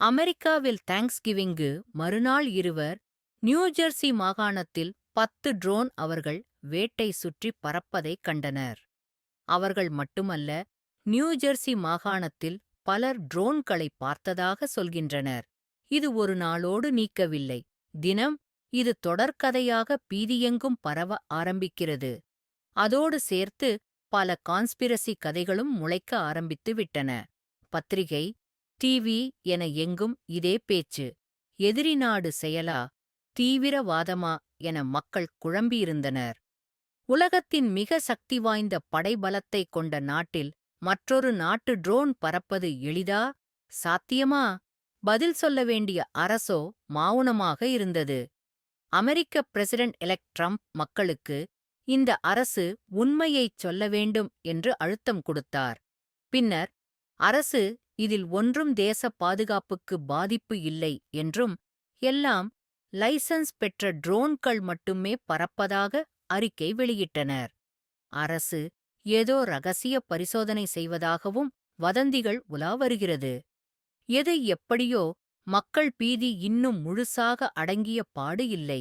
அமெரிக்காவில் தேங்க்ஸ்கிவிங்கு மறுநாள் இருவர் நியூஜெர்சி மாகாணத்தில் பத்து ட்ரோன் அவர்கள் வேட்டை சுற்றி பறப்பதைக் கண்டனர். அவர்கள் மட்டுமல்ல நியூஜெர்சி மாகாணத்தில் பலர் ட்ரோன்களை பார்த்ததாக சொல்கின்றனர். இது ஒரு நாளோடு நீக்கவில்லை. தினம் இது தொடர்கதையாக பீதியெங்கும் பரவ ஆரம்பிக்கிறது. அதோடு சேர்த்து பல கான்ஸ்பிரசி கதைகளும் முளைக்க ஆரம்பித்து விட்டன. பத்திரிகை டிவி என எங்கும் இதே பேச்சு. எதிரி நாடு செயலா தீவிரவாதமா என மக்கள் குழம்பியிருந்தனர். உலகத்தின் மிக சக்தி வாய்ந்த படைபலத்தை கொண்ட நாட்டில் மற்றொரு நாட்டு ட்ரோன் பறப்பது எளிதா சாத்தியமா? பதில் சொல்ல வேண்டிய அரசோ மௌனமாக இருந்தது. அமெரிக்க பிரசிடென்ட் எலெக்ட் ட்ரம்ப் மக்களுக்கு இந்த அரசு உண்மையைச் சொல்ல வேண்டும் என்று அழுத்தம் கொடுத்தார். பின்னர் அரசு இதில் ஒன்றும் தேச பாதுகாப்புக்கு பாதிப்பு இல்லை என்றும் எல்லாம் லைசன்ஸ் பெற்ற ட்ரோன்கள் மட்டுமே பறப்பதாக அறிக்கை வெளியிட்டனர். அரசு ஏதோ ரகசிய பரிசோதனை செய்வதாகவும் வதந்திகள் உலா வருகிறது எது எப்படியோ மக்கள் பீதி இன்னும் முழுசாக அடங்கிய பாடு இல்லை.